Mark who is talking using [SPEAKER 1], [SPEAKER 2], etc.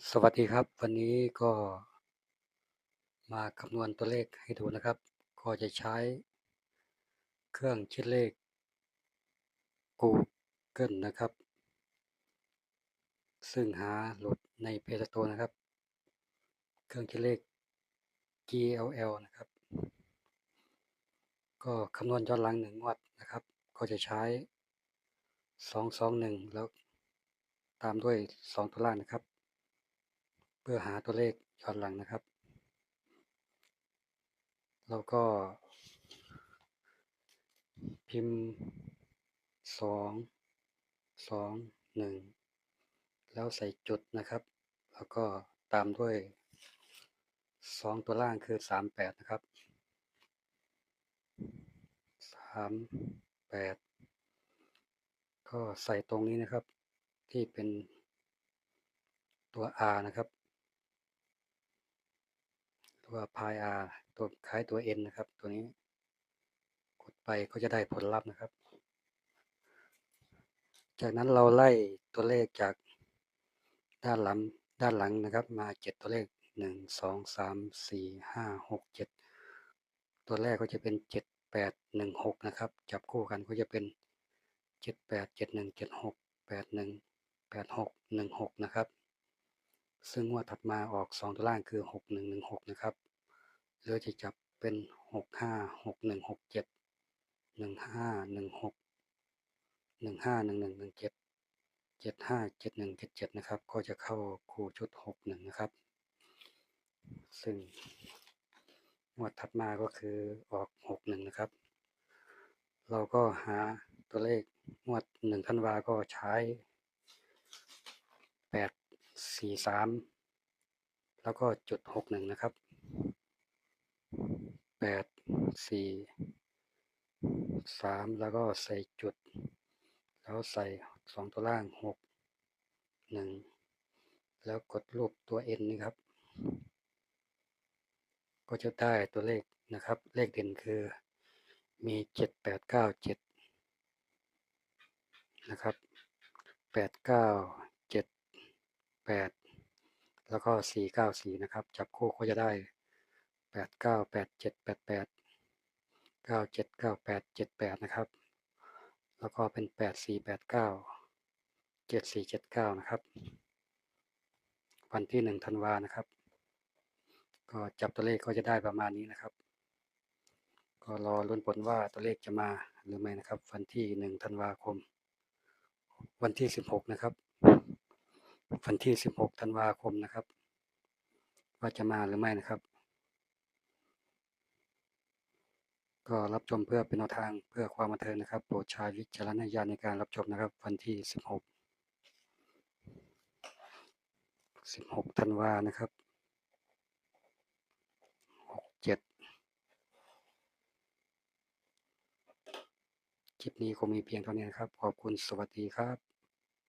[SPEAKER 1] สวัสดีครับ วันนี้ก็มาคำนวณตัวเลขให้ดูนะครับ ก็จะใช้เครื่องคิดเลข Google นะครับ ซึ่งหาโหลดใน Play Store นะครับ เครื่องคิดเลข GLL นะครับ ก็คำนวณย้อนหลังหนึ่งงวดนะครับ ก็จะใช้สองสองหนึ่งแล้วตามด้วยสองตัวล่างนะครับ เพื่อหาตัวเลขย้อนหลังนะครับ เราก็พิมพ์สองสองหนึ่งแล้วใส่จุดนะครับ แล้วก็ตามด้วยสองตัวล่างคือสามแปดนะครับสามแปดก็ใส่ตรงนี้นะครับที่เป็นตัว R นะครับ ตัวพาย R ตัวคล้ายตัว N นะครับ ตัวนี้ กดไปก็จะได้ผลลัพธ์นะครับ จากนั้นเราไล่ตัวเลขจากด้านหลังด้านหลังนะครับ มาเจ็ดตัวเลขหนึ่งสองสามสี่ห้าหกเจ็ดตัวแรกก็จะเป็นเจ็ดแปดหนึ่งหกนะครับ จับคู่กันก็จะเป็นเจ็ดแปดเจ็ดหนึ่งเจ็ดหกแปดหนึ่งแปดหกหนึ่งหกนะครับ ซึ่งงวดถัดมาออกสองตัวล่างคือหกหนึ่งหนึ่งหกนะครับหรือจะจับเป็นหกห้าหกหนึ่งหกเจ็ดหนึ่งห้าหนึ่งหกหนึ่งห้าหนึ่งหนึ่งหนึ่งเจ็ดเจ็ดห้าเจ็ดหนึ่งเจ็ดเจ็ดนะครับ ก็จะเข้าคู่ชุดหกหนึ่งนะครับ ซึ่งงวดถัดมาก็คือออกหกหนึ่งนะครับ เราก็หาตัวเลขงวดหนึ่งธันวาก็ใช้แปด สี่สามแล้วก็จุดหกหนึ่งนะครับแปดสี่สามแล้วก็ใส่จุด แล้วใส่สองตัวล่างหกหนึ่งแล้วกดรูปตัว N นี่ครับ ก็จะได้ตัวเลขนะครับ เลขเด่นคือมีเจ็ดแปดเก้าเจ็ดนะครับแปดเก้า 8 แล้วก็ 494 นะครับ จับคู่ก็จะได้ 8 9 8 7 8 8 9 7 9 8 7 8 นะครับ แล้วก็เป็น 8 4 8 9 7 4 7 9 นะครับ วันที่ 1 ธันวานะครับ ก็จับตัวเลขก็จะได้ประมาณนี้นะครับ ก็รอรุ่นผลว่าตัวเลขจะมาหรือไม่นะครับ วันที่ 1 ธันวาคม วันที่ 16 นะครับ วันที่สิบหกธันวาคมนะครับ ว่าจะมาหรือไม่นะครับ ก็รับชมเพื่อเป็นแนวทางเพื่อความบันเทิงนะครับ โปรดใช้วิจารณญาณในการรับชมนะครับ วันที่สิบหกสิบหกธันวานะครับหกเจ็ดคลิปนี้คงมีเพียงเท่านี้นะครับ ขอบคุณสวัสดีครับ